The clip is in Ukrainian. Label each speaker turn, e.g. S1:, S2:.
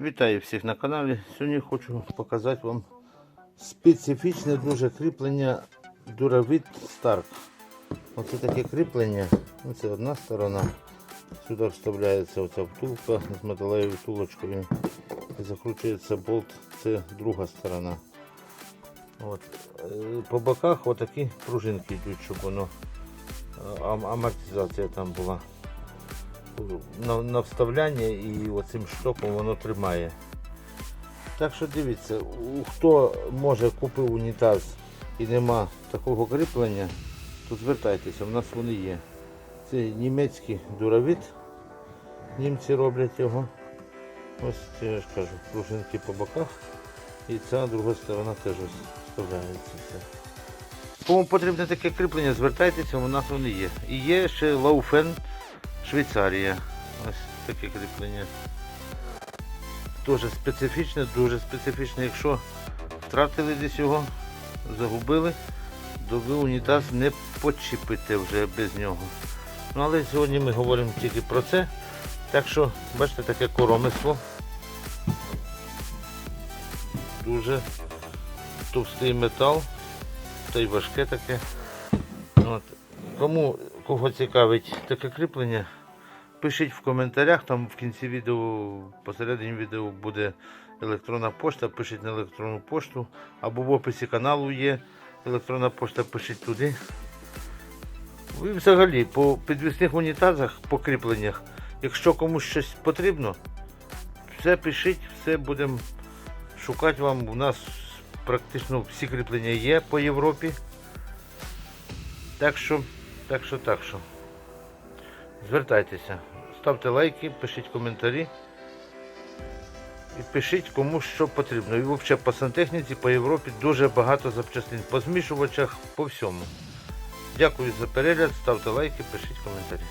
S1: Вітаю всіх на каналі. Сьогодні хочу показати вам специфічне дуже кріплення Duravit Stark. Оце таке кріплення. Ну, Це одна сторона. Сюди вставляється оця втулка з металевою втулочкою. І закручується болт, це друга сторона. От. Е, По боках отакі пружинки йдуть, щоб воно е, амортизація там була на, на вставляння і оцим штоком воно тримає. Так що дивіться, хто може купив унітаз і нема такого кріплення, то звертайтеся, в нас вони є. Це німецький дуравіт. Німці роблять його. Ось я ж кажу, пружинки по боках. І ця друга сторона теж вставляється. Кому потрібне таке кріплення, звертайтеся, у нас вони є. І є ще Лауфен Швейцарія. Ось таке кріплення. Дуже специфічне, дуже специфічне. Якщо втратили десь його, загубили, то ви унітаз не почіпите вже без нього. Ну але сьогодні ми говоримо тільки про це. Так що, бачите, таке коромисло. Дуже товстий метал, та й важке таке. От. Кому кого цікавить таке кріплення, пишіть в коментарях, там в кінці відео, посередині відео буде електронна пошта, пишіть на електронну пошту, або в описі каналу є електронна пошта, пишіть туди. І взагалі по підвісних унітазах, по кріпленнях, якщо комусь щось потрібно, все пишіть, все будемо шукати вам. У нас практично всі кріплення є по Європі. Так що, так що, так що. Звертайтеся, ставте лайки, пишіть коментарі. І пишіть кому що потрібно. І взагалі по сантехніці, по Європі дуже багато запчастин. По змішувачах, по всьому. Дякую за перегляд, ставте лайки, пишіть коментарі.